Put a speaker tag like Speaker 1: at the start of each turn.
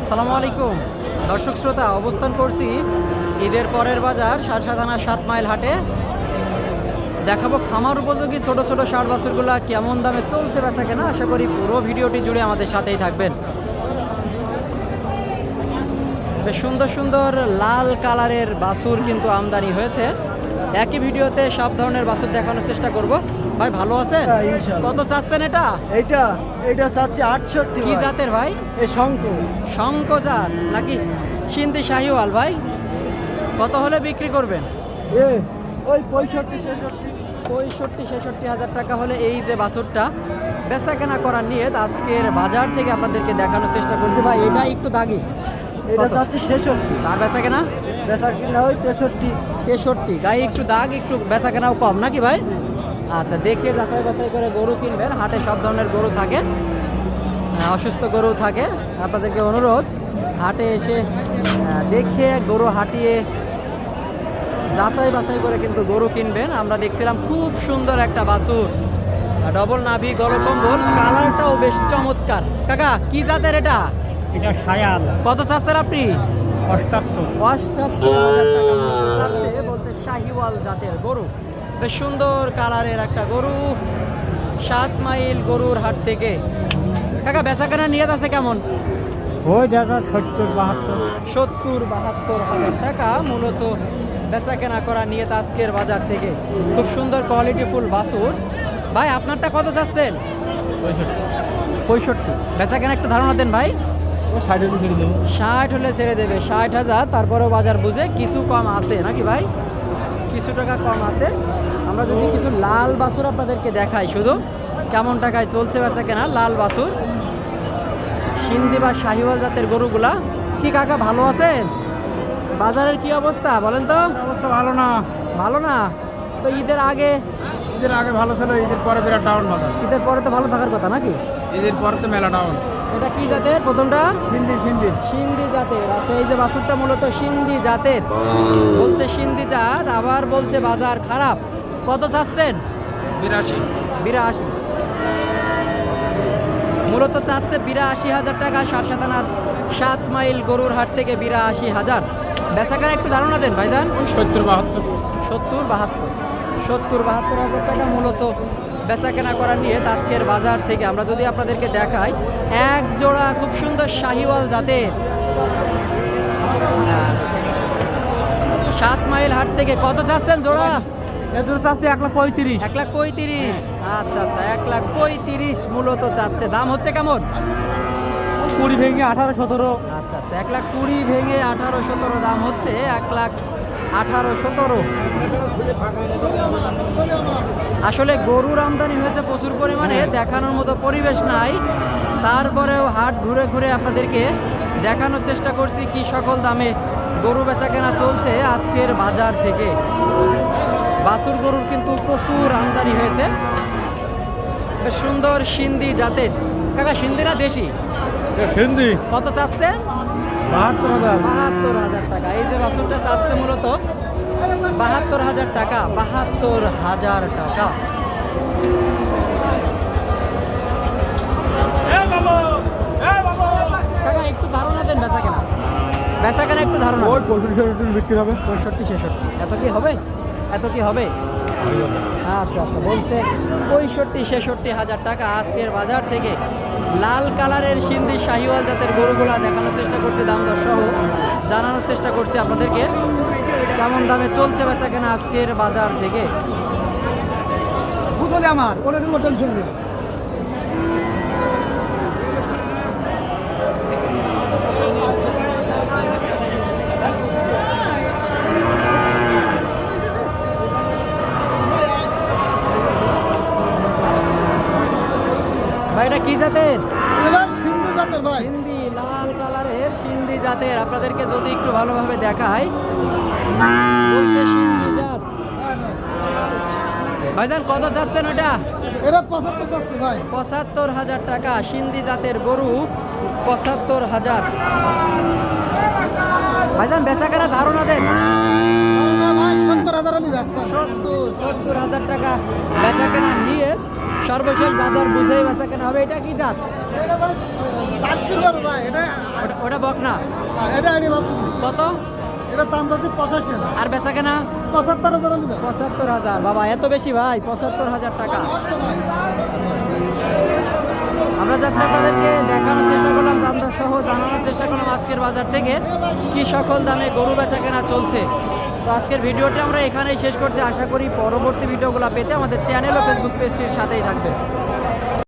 Speaker 1: আসসালামু আলাইকুম। দর্শক শ্রোতা, অবস্থান করছি ঈদের পরের বাজার সাতশা থানা সাত মাইল হাটে। দেখাবো খামার উপযোগী ছোট ছোট ষাট বাছুরগুলা কেমন দামে চলছে বেচা কেনা। আশা করি পুরো ভিডিওটি জুড়ে আমাদের সাথেই থাকবেন। বেশ সুন্দর সুন্দর লাল কালারের বাছুর কিন্তু আমদানি হয়েছে। একই ভিডিওতে সব ধরনের বাছুর দেখানোর চেষ্টা করব। ভাই ভালো আছেন?
Speaker 2: হ্যাঁ,
Speaker 1: কত চাচ্ছেন এটা?
Speaker 2: এইটা এটা চাচ্ছে আটষট্টি
Speaker 1: কি জাতের ভাই?
Speaker 2: এই শঙ্খ
Speaker 1: শঙ্কজাত নাকি সিন্ধি শাহিওয়াল ভাই? কত হলে বিক্রি করবেন?
Speaker 2: এ ওই পঁয়ষট্টি ছেষট্টি।
Speaker 1: পঁয়ষট্টি ছেষট্টি হাজার টাকা হলে এই যে বাছুরটা বেচা কেনা করার নিয়ে আজকের বাজার থেকে আপনাদেরকে দেখানোর চেষ্টা করছি। ভাই এটা একটু দাগি।
Speaker 2: এটা? চাচ্ছে ছেষট্টি।
Speaker 1: আর বেচা কেনা
Speaker 2: বেচার কিনা ওই তেষট্টি
Speaker 1: তেষট্টি। গায়ে একটু দাগ একটু বেচা কেনাও কম নাকি ভাই? আচ্ছা দেখে যাচাই বাছাই করে গরু কিনবেন। হাটে সব ধরনের গরু থাকে। অসুস্থ গরু থাকে। আপনাদেরকে অনুরোধ হাটে এসে দেখে গরু হাঁটিয়ে যাচাই বাছাই করে কিন্তু গরু কিনবেন। আমরা দেখছিলাম খুব সুন্দর একটা বাছুর। ডবল নাভি গলকম্বল কালারটাও বেশ চমৎকার। কাকা কি জাতের এটা?
Speaker 3: এটা সায়াল
Speaker 1: কত চাচ্ছেন আপনি?
Speaker 3: অষ্টাত্তর।
Speaker 1: অষ্টাত্তর হাজার টাকা যাচ্ছে বলছে শাহিওয়াল জাতের গরু। বেশ সুন্দর কালারের একটা গরু। সাত মাইল গরুর হাট থেকে। কাকা বেচা কেনা নিয়ত আছে কেমন?
Speaker 3: ওই দেখা সত্তর বাহাত্তর।
Speaker 1: সত্তর বাহাত্তর হাজার টাকা মূলত বেচা কেনা করা নিয়ত আজকের বাজার থেকে। খুব সুন্দর কোয়ালিটি ফুল বাসুর ভাই আপনারটা কত চাচ্ছেন
Speaker 3: পঁয়ষট্টি।
Speaker 1: বেচা কেনা একটু ধারণা দেন ভাই।
Speaker 3: ষাট হলে ছেড়ে দেবো।
Speaker 1: ষাট হাজার তারপরেও বাজার বুঝে কিছু কম আছে নাকি ভাই? কিছু টাকা কম আছে। আমরা যদি কিছু লাল বাছুর আপনাদেরকে দেখাই শুধু কেমন টাকায় চলছে বেচা কেনা লাল বাছুর সিন্ধি বা শাহিওয়াল জাতের গরুগুলা। কি কাকা ভালো আছেন? বাজারের কি অবস্থা বলেন তো?
Speaker 3: অবস্থা ভালো না।
Speaker 1: ভালো না? তো ঈদের আগে?
Speaker 3: ঈদের আগে ভালো ছিল ঈদের পরে বিরাট ডাউন বাজার।
Speaker 1: ঈদের পরে তো ভালো থাকার কথা নাকি?
Speaker 3: ঈদের পরে তো মেলা ডাউন
Speaker 1: এটা কি জাতের? প্রথমটা?
Speaker 3: সিন্ধি সিন্ধি।
Speaker 1: সিন্ধি জাতের। আচ্ছা এই যে বাছুরটা মূলত সিন্ধি জাতের। বলছে সিন্ধি জাত আবার বলছে বাজার খারাপ। কত চাচ্ছেন?
Speaker 3: বিরাশি।
Speaker 1: বিরাশি। মূলত চাচ্ছে বিরাশি হাজার টাকা সাত সাতানার সাত মাইল গরুর হাট থেকে বিরাশি হাজার। বেচাকেনা একটু ধারণা দেন ভাইজান।
Speaker 3: সত্তর বাহাত্তর।
Speaker 1: সত্তর বাহাত্তর। সত্তর বাহাত্তর হাজার টাকা মূলত বেচা কেনা করার নিয়ে আজকের বাজার থেকে। আমরা যদি আপনাদেরকে দেখাই এক জোড়া খুব সুন্দর শাহিওয়াল জাতের। হ্যাঁ। সাত মাইল হাট থেকে কত চাচ্ছেন জোড়া?
Speaker 3: এদের চাচ্ছে এক লাখ পঁয়ত্রিশ।
Speaker 1: এক লাখ পঁয়ত্রিশ? আচ্ছা আচ্ছা এক লাখ পঁয়ত্রিশ মূলত চাচ্ছে। দাম হচ্ছে কেমন?
Speaker 3: কুড়ি ভেঙে আঠারো সতেরো।
Speaker 1: আচ্ছা আচ্ছা এক লাখ কুড়ি ভেঙে আঠারো সতেরো দাম হচ্ছে এক লাখ আঠারো সতেরো। আসলে গরুর আমদানি হয়েছে প্রচুর পরিমাণে দেখানোর মতো পরিবেশ নাই। তারপরেও হাট ঘুরে ঘুরে আপনাদেরকে দেখানোর চেষ্টা করছি কি সকল দামে গরু বেচা কেনা চলছে আজকের বাজার থেকে। বাছুর গরুর কিন্তু প্রচুর আমদানি হয়েছে। সুন্দর সিন্ধি জাতের। কাকা সিন্ধি না দেশি?
Speaker 3: সিন্ধি।
Speaker 1: কত চাচ্ছেন?
Speaker 3: বাহাত্তর হাজার।
Speaker 1: বাহাত্তর হাজার টাকা। এই যে বাছুরটা চাচ্ছে মূলত বাহাত্তর হাজার টাকা বাহাত্তর হাজার টাকা। টাকা একটু ধারণা দেন বেচা কেনা। বেচা কেনা একটু ধারণা
Speaker 3: ওই পঁয়ষট্টি ছেষট্টি বিক্রি হবে।
Speaker 1: পঁয়ষট্টি ছেষট্টি। এত কি হবে? এত কি হবে? আচ্ছা আচ্ছা বলছে পঁয়ষট্টি ছেষট্টি হাজার টাকা আজকের বাজার থেকে লাল কালারের সিন্ধি শাহিওয়াল জাতের গরুগুলা দেখানোর চেষ্টা করছি দাম দর সহ। জানানোর চেষ্টা করছি আপনাদেরকে কেমন দামে চলছে বেচা কেনা আজকের বাজার থেকে।
Speaker 2: আমার কোনো কোনো টেনশন নেই।
Speaker 1: এটা কি জাতের?
Speaker 2: সিন্ধু জাতের ভাই।
Speaker 1: সিন্ধি লাল কালারের সিন্ধি জাতের। আপনাদেরকে যদি একটু ভালোভাবে বলছে সিন্ধি জাত। ভাইজান কত চাচ্ছেন ওটা?
Speaker 2: এটা পঁচাত্তর ভাই।
Speaker 1: পঁচাত্তর হাজার টাকা। সিন্ধি জাতের গরু পঁচাত্তর হাজার। ভাইজান বেচা কেনা ধারণা দেন।
Speaker 2: সত্তর হাজার আমি ব্যস্ত
Speaker 1: সত্তর সত্তর হাজার টাকা বেচা কেনা নিয়ে সর্বশেষ বাজার বুঝেই বেচা কেনা হবে। এটা কি জাত? ওটা- বক না? কত? আর বেচা কেনা?
Speaker 2: পঁচাত্তর হাজার
Speaker 1: পঁচাত্তর হাজার। বাবা এত বেশি ভাই পঁচাত্তর হাজার টাকা।
Speaker 2: আচ্ছা
Speaker 1: আচ্ছা। আমরা জাস্ট আপনাদেরকে দেখানোর চেষ্টা করলাম দাম সহ জানানোর চেষ্টা করলাম আজকের বাজার থেকে, কি সকল দামে গরু বেচা কেনা চলছে। তো আজকের ভিডিওটা আমরা এখানেই শেষ করছি। আশা করি পরবর্তী ভিডিওগুলো পেতে আমাদের চ্যানেল ও ফেসবুক পেজটির সাথেই থাকবে।